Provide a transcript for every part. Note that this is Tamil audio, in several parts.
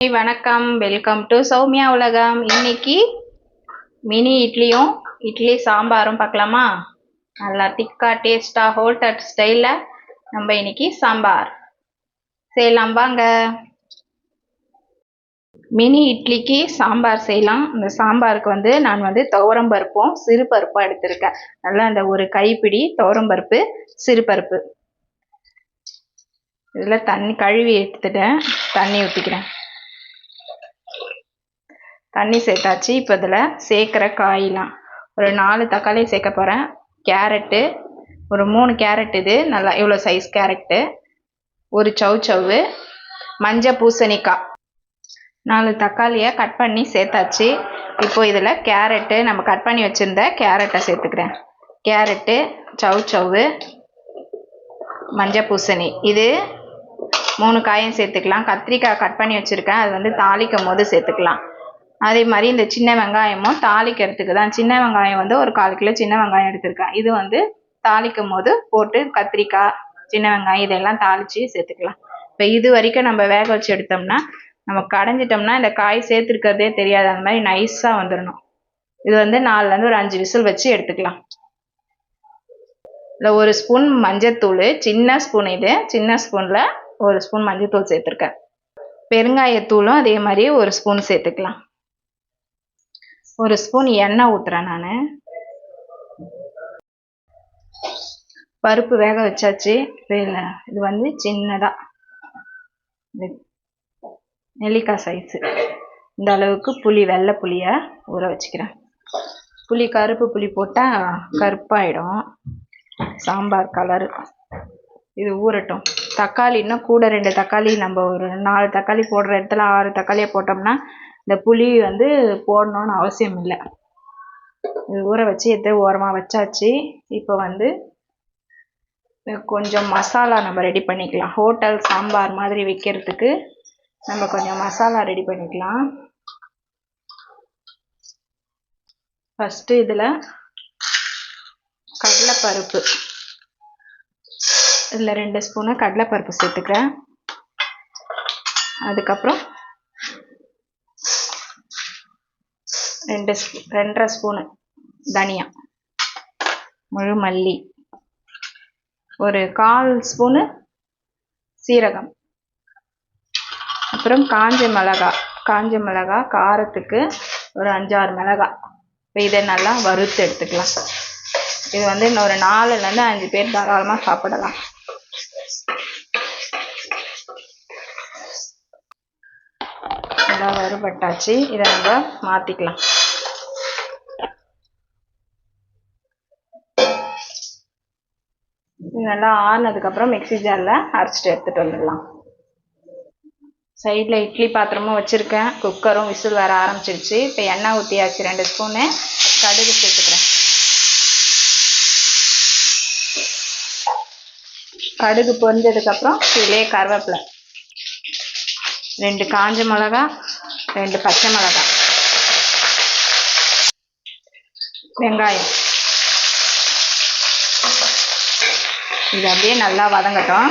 வணக்கம். வெல்கம் டு சௌமியா உலகம். இன்னைக்கு மினி இட்லியும் இட்லி சாம்பாரும் பார்க்கலாமா? நல்லா திக்கா டேஸ்டா ஹோட்டல் ஸ்டைலில் நம்ம இன்னைக்கு சாம்பார். செய்யலாம் வாங்க. மினி இட்லிக்கு சாம்பார் செய்யலாம். இந்த சாம்பாருக்கு வந்து நான் வந்து துவரம் பருப்பும் சிறு பருப்பும் எடுத்திருக்கேன். நல்லா அந்த ஒரு கைப்பிடி துவரம் பருப்பு சிறு பருப்பு. இதில் தண்ணி கழுவி எடுத்துட்டேன். தண்ணி ஊற்றிக்கிறேன் தண்ணி சேர்த்தாச்சு. இப்போ இதில் சேர்க்குற காயெலாம் ஒரு நாலு தக்காளி சேர்க்க போகிறேன் கேரட்டு ஒரு மூணு கேரட் இது நல்லா இவ்வளோ சைஸ் கேரட்டு ஒரு சவு சவ்வு மஞ்சள் பூசணிக்காய். நாலு தக்காளியை கட் பண்ணி சேர்த்தாச்சு. இப்போ இதில் கேரட்டு நம்ம கட் பண்ணி வச்சுருந்த கேரட்டை சேர்த்துக்கிறேன். கேரட்டு சவு சவ்வு மஞ்சள் பூசணி. இது மூணு காயும் சேர்த்துக்கலாம். கத்திரிக்காய் கட் பண்ணி வச்சுருக்கேன். அது வந்து தாளிக்கும் போது சேர்த்துக்கலாம். அதே மாதிரி இந்த சின்ன வெங்காயமும் தாளிக்கிறதுக்கு தான். சின்ன வெங்காயம் வந்து ஒரு கால் கிலோ சின்ன வெங்காயம் எடுத்திருக்கேன். இது வந்து தாளிக்கும் போது போட்டு கத்திரிக்காய் சின்ன வெங்காயம் இதெல்லாம் தாளித்து சேர்த்துக்கலாம். இப்போ இது வரைக்கும் நம்ம வேக வச்சு எடுத்தோம்னா நம்ம கடைஞ்சிட்டோம்னா இந்த காய் சேர்த்துருக்கிறதே தெரியாது. அந்த மாதிரி நைஸாக வந்துடணும் இது வந்து நாலுலேருந்து ஒரு அஞ்சு விசில் வச்சு எடுத்துக்கலாம். இல்லை ஒரு ஸ்பூன் மஞ்சத்தூள் சின்ன ஸ்பூன் இது. சின்ன ஸ்பூனில் ஒரு ஸ்பூன் மஞ்சத்தூள் சேர்த்துருக்கேன். பெருங்காயத்தூளும் அதே மாதிரி ஒரு ஸ்பூன் சேர்த்துக்கலாம். ஒரு ஸ்பூன் எண்ணெய் ஊற்றுறேன் நான். பருப்பு வேக வச்சாச்சு. இது வந்து சின்னதாக நெல்லிக்காய் சைஸு இந்த அளவுக்கு புளி வெள்ளை புளியை ஊற வச்சுக்கிறேன். புளி கருப்பு புளி போட்டால் கருப்பாயிடும். சாம்பார் கலர் இது ஊறட்டும். தக்காளி இன்னும் கூட ரெண்டு தக்காளி நம்ம ஒரு நாலு தக்காளி போடுற இடத்துல ஆறு தக்காளியை போட்டோம்னா இந்த புளி வந்து போடணும்னு அவசியம் இல்லை. ஊற வச்சு எடுத்து ஓரமாக வச்சாச்சு. இப்போ வந்து கொஞ்சம் மசாலா நம்ம ரெடி பண்ணிக்கலாம். ஹோட்டல் சாம்பார் மாதிரி வைக்கிறதுக்கு நம்ம கொஞ்சம் மசாலா ரெடி பண்ணிக்கலாம். ஃபஸ்ட்டு இதில் கடலைப்பருப்பு. இதில் ரெண்டு ஸ்பூனு கடலைப்பருப்பு சேர்த்துக்கிறேன். அதுக்கப்புறம் ரெண்டு ஸ்பூ ரெண்டரை ஸ்பூனு தனியா. முழு மல்லி. ஒரு கால் ஸ்பூனு சீரகம். அப்புறம் காஞ்ச மிளகா காஞ்ச மிளகா காரத்துக்கு ஒரு அஞ்சாறு மிளகா. இப்போ இதை நல்லா வறுத்து எடுத்துக்கலாம். இது வந்து இன்னொரு நாலுலேருந்து அஞ்சு பேர் தாராளமாக சாப்பிடலாம். நல்லா வறுபட்டாச்சு. இதை நம்ம மாற்றிக்கலாம் நல்லா ஆறுனதுக்கப்புறம் மிக்சி ஜாரில் அரைச்சிட்டு எடுத்துகிட்டு வந்துடலாம். சைடில் இட்லி பாத்திரமும் வச்சுருக்கேன். குக்கரும் விசில் வர ஆரம்பிச்சிருச்சு. இப்போ எண்ணெய் ஊற்றியாச்சு ரெண்டு ஸ்பூனு. கடுகு சேர்த்துக்கிறேன். கடுகு பொரிஞ்சதுக்கப்புறம் இதிலே கருவேப்பிலை. ரெண்டு காஞ்ச மிளகா ரெண்டு பச்சை மிளகா. வெங்காயம். இது அப்படியே நல்லா வதங்கட்டும்.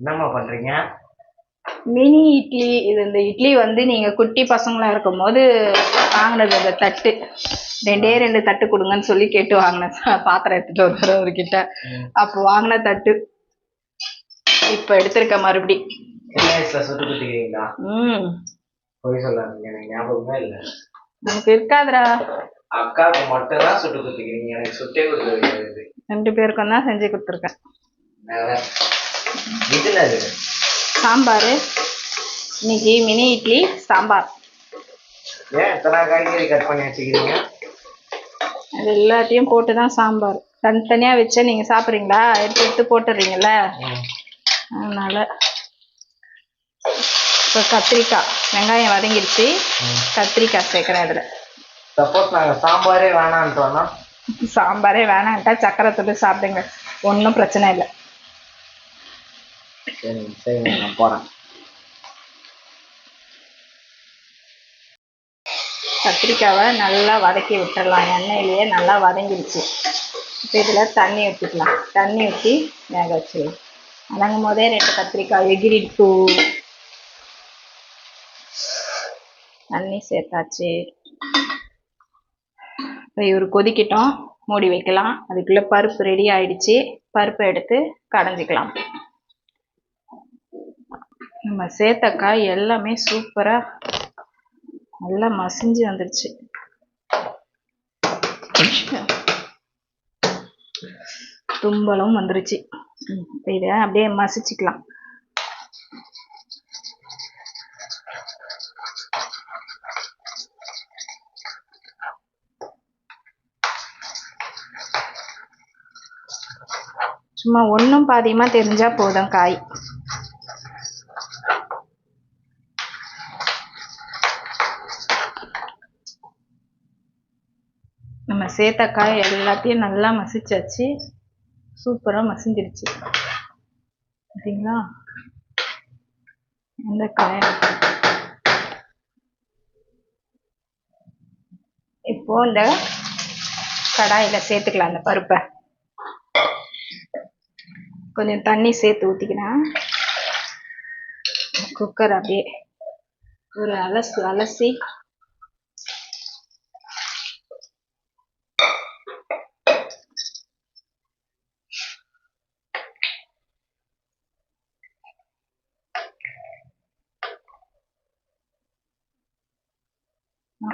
என்னம்மா பண்றீங்க? மினி இட்லி இது இந்த இட்லி வந்து நீங்கள் குட்டி பசங்களாக இருக்கும் போது வாங்கினது அந்த தட்டு. ரெண்டே ரெண்டு தட்டு கொடுங்கன்னு சொல்லி கேட்டு வாங்கினேன் பாத்திரம் எடுத்துட்டு வருவார் அவர்கிட்ட. அப்போ வாங்கின தட்டு. இப்போ எடுத்திருக்க மறுபடி. சின்ன வயசுல சுட்டு குத்திக்கிறீங்களா? ம். பொய் சொல்லாதீங்க. ஞாபகமே இல்லை. இருக்காதுடா. அக்காவுக்கு மட்டும் தான் சுட்டு குத்திக்கிறீங்க எனக்கு சுட்டே கொடுத்துருக்காது ரெண்டு பேருக்கும் தான் செஞ்சு கொடுத்துருக்கேன். இதுல சாம்பார். இன்னைக்கு மினி இட்லி சாம்பார். ஏன் இத்தனை காய்கறி கட் பண்ணி வச்சுக்கிறீங்க? அது எல்லாத்தையும் போட்டு தான் சாம்பார். தனித்தனியாக வச்சா நீங்கள் சாப்பிட்றீங்களா? எடுத்து எடுத்து போட்டுடுறீங்கள அதனால் இப்போ கத்திரிக்காய். வெங்காயம் வதங்கிடுச்சு கத்திரிக்காய் சேர்க்குறேன் அதில். சப்போஸ் நாங்க சாம்பாரே வேணான்றோம்னா சாம்பாரே வேணான்ட்டா சக்கரை தொட்டு சாப்பிடுங்க. ஒன்றும் பிரச்சனை இல்லை. சரி சரி நான் போறேன். கத்திரிக்காவை நல்லா வதக்கி விட்டுறலாம். எண்ணெயிலேயே நல்லா வதங்கிடுச்சு. இப்போ இதில் தண்ணி ஊற்றிக்கலாம் தண்ணி ஊற்றி வேக வச்சிடலாம் வதங்கும் போதே ரெண்டு கத்திரிக்காய் எகிரிட்டு. தண்ணி சேர்த்தாச்சு. இப்போ இவர் கொதிக்கட்டும் மூடி வைக்கலாம். அதுக்குள்ளே பருப்பு ரெடி ஆயிடுச்சு. பருப்பை எடுத்து கடைஞ்சிக்கலாம். நம்ம சேத்தக்காய் எல்லாமே சூப்பராக நல்லா மசிஞ்சு வந்துருச்சு. தும்பலும் வந்துருச்சு. இதை அப்படியே மசிச்சுக்கலாம். சும்மா ஒன்றும் பாதியமாக தெரிஞ்சா போதும் காய். நம்ம சேர்த்த காய் எல்லாத்தையும் நல்லா மசிச்சாச்சு. சூப்பராக மசிஞ்சிருச்சு. பார்த்தீங்களா இந்த காய் இப்போ இந்த கடாயில் சேர்த்துக்கலாம் அந்த பருப்பை. கொஞ்சம் தண்ணி சேர்த்து ஊற்றிக்கிறேன் குக்கர் அப்படியே ஒரு அலசு அலசி.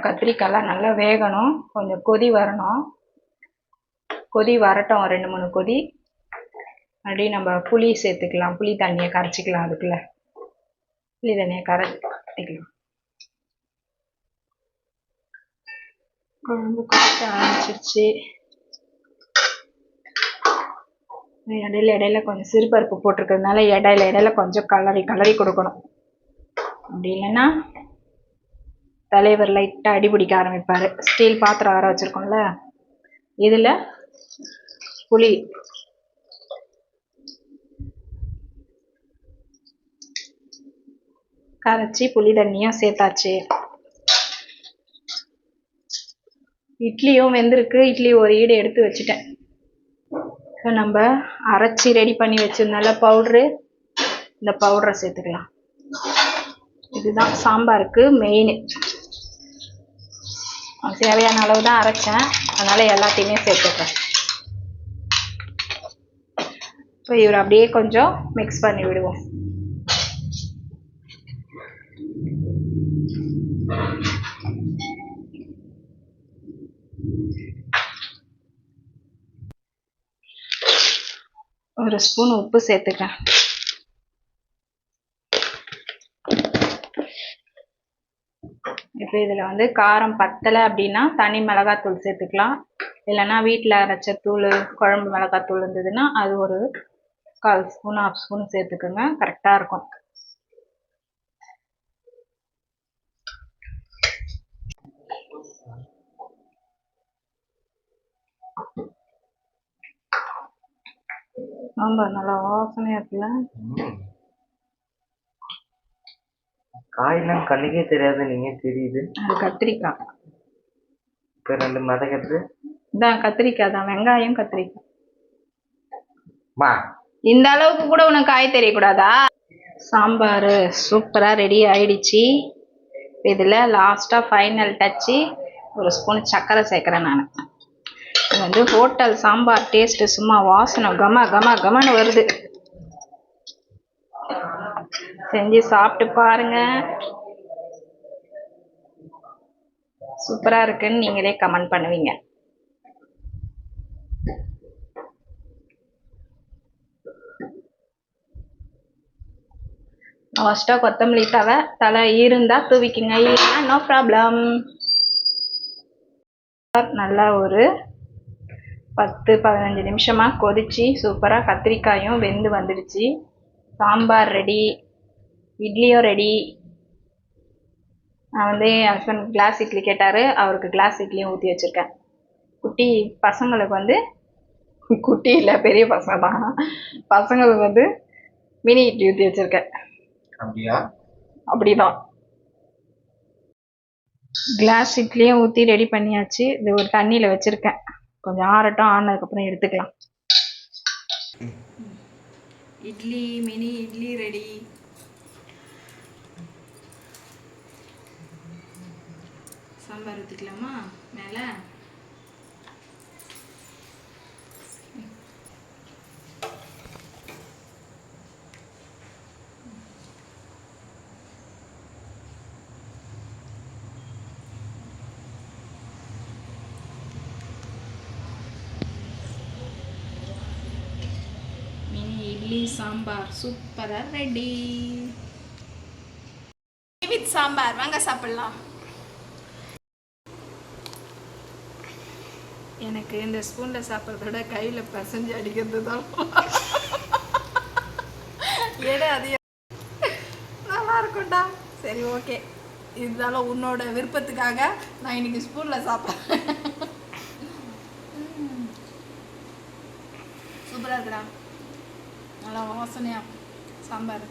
கத்திரிக்காய்லாம் நல்லா வேகணும். கொஞ்சம் கொதி வரணும். கொதி வரட்டும் ரெண்டு மூணு கொதி. மறுபடியும் நம்ம புளி சேர்த்துக்கலாம். புளி தண்ணியை கரைச்சிக்கலாம் அதுக்குள்ள. புளி தண்ணியை கரைச்சிக்கலாம். குழம்பு கொதிக்க ஆரம்பிச்சிருச்சு இடையில இடையில கொஞ்சம் சிறுபருப்பு போட்டிருக்கிறதுனால இடையில இடையில கொஞ்சம் கலரி கலரி கொடுக்கணும். அப்படி இல்லைன்னா தலைவர் லைட்டாக அடி பிடிக்க ஆரம்பிப்பார். ஸ்டீல் பாத்திரம் வர வச்சுருக்கோம்ல. இதில் புளி கரைச்சி புளி தண்ணியும் சேர்த்தாச்சு. இட்லியும் வெந்திருக்கு. இட்லி ஒரு ஈடு எடுத்து வச்சுட்டேன். இப்போ நம்ம அரைச்சி ரெடி பண்ணி வச்சிருந்தால பவுட்ரு இந்த பவுடரை சேர்த்துக்கலாம். இதுதான் சாம்பாருக்கு மெயின் தேவையான அளவு தான் அரைச்சேன். அதனால் எல்லாத்தையுமே சேர்த்துக்கிறேன் இப்போ இவர் அப்படியே கொஞ்சம் மிக்ஸ் பண்ணி விடுவோம். ஒரு ஸ்பூன் உப்பு சேர்த்துக்கிறேன். இப்போ இதில் வந்து காரம் பத்தலை அப்படின்னா தனி மிளகாத்தூள் சேர்த்துக்கலாம். இல்லைன்னா வீட்டில் அரைச்ச தூள் குழம்பு மிளகாத்தூள் இருந்ததுன்னா அது ஒரு கால் ஸ்பூன் ஆஃப் ஸ்பூன் சேர்த்துக்கோங்க. கரெக்டாக இருக்கும். ஆமாம் நல்லா வாசனையாக இருக்குல்ல? காயெல்லாம் கண்ணுக்கே தெரியாது நீங்க தெரியுது. அது கத்திரிக்காய் இப்ப ரெண்டு மதக்கிறது இதான் கத்திரிக்காய் தான் வெங்காயம் கத்திரிக்காய். மா. இந்த அளவுக்கு கூட உனக்கு காய் தெரியக்கூடாதா? சாம்பார் சூப்பராக ரெடி ஆயிடுச்சு. இதில் லாஸ்ட்டாக ஃபைனல் டச்சு ஒரு ஸ்பூன் சர்க்கரை சேர்க்குறேன் நான். வந்து ஹோட்டல் சாம்பார் டேஸ்ட்டு சும்மா வாசனை கம கம கமன்னு வருது. செஞ்சு சாப்பிட்டு பாருங்க. சூப்பராக இருக்குன்னு நீங்களே கமெண்ட் பண்ணுவீங்க. ஃபஸ்ட்டாக கொத்தமல்லி தவை தலை இருந்தா தூவிக்குங்க இல்லைன்னா நோ ப்ராப்ளம் நல்லா ஒரு பத்து பதினஞ்சு நிமிஷமா கொதிச்சு சூப்பராக கத்திரிக்காயும் வெந்து வந்துடுச்சு. சாம்பார் ரெடி இட்லியும் ரெடி நான் வந்து என் ஹஸ்பண்ட் கிளாஸ் இட்லி கேட்டார் அவருக்கு கிளாஸ் இட்லியும் ஊற்றி வச்சுருக்கேன். குட்டி பசங்களுக்கு வந்து குட்டி இல்லை பெரிய பசங்க தான். பசங்களுக்கு வந்து மினி இட்லி ஊற்றி வச்சுருக்கேன். அப்படியா? அப்படிதான். கிளாஸ் இட்லியும் ஊற்றி ரெடி பண்ணியாச்சு. இது ஒரு தண்ணியில் வச்சுருக்கேன். கொஞ்சம் ஆறட்டும் ஆனதுக்கப்புறம் எடுத்துக்கலாம். இட்லி மினி இட்லி ரெடி சாம்பார் ஊற்றிக்கலாமா மேலே மினி இட்லி சாம்பார் சூப்பராக ரெடி வித் சாம்பார். வாங்க சாப்பிடலாம். எனக்கு இந்த ஸ்பூனில் சாப்பிட்றத விட கையில் பசஞ்சு அடிக்கிறது தான் ஏடா அது நல்லா இருக்கும்டா. சரி ஓகே இருந்தாலும் உன்னோட விருப்பத்துக்காக நான் இன்னைக்கு ஸ்பூனில் சாப்பிட்றேன். சூப்பராக இருக்குடா. நல்லா வாசனையா? சாம்பார்.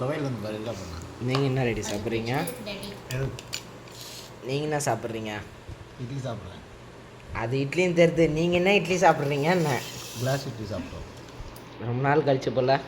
துவையில் வந்து பாரு என்ன பண்ணா நீங்கள் என்ன ரெடி சாப்பிட்றீங்க? நீங்கள் என்ன சாப்பிட்றீங்க? இட்லி சாப்பிட்றேன். அது இட்லியும் தெரியுது நீங்கள் என்ன இட்லி சாப்பிட்றீங்க என்ன? கிளாஸ் இட்லி சாப்பிட்டோம் ரொம்ப நாள் கழிச்சு போல.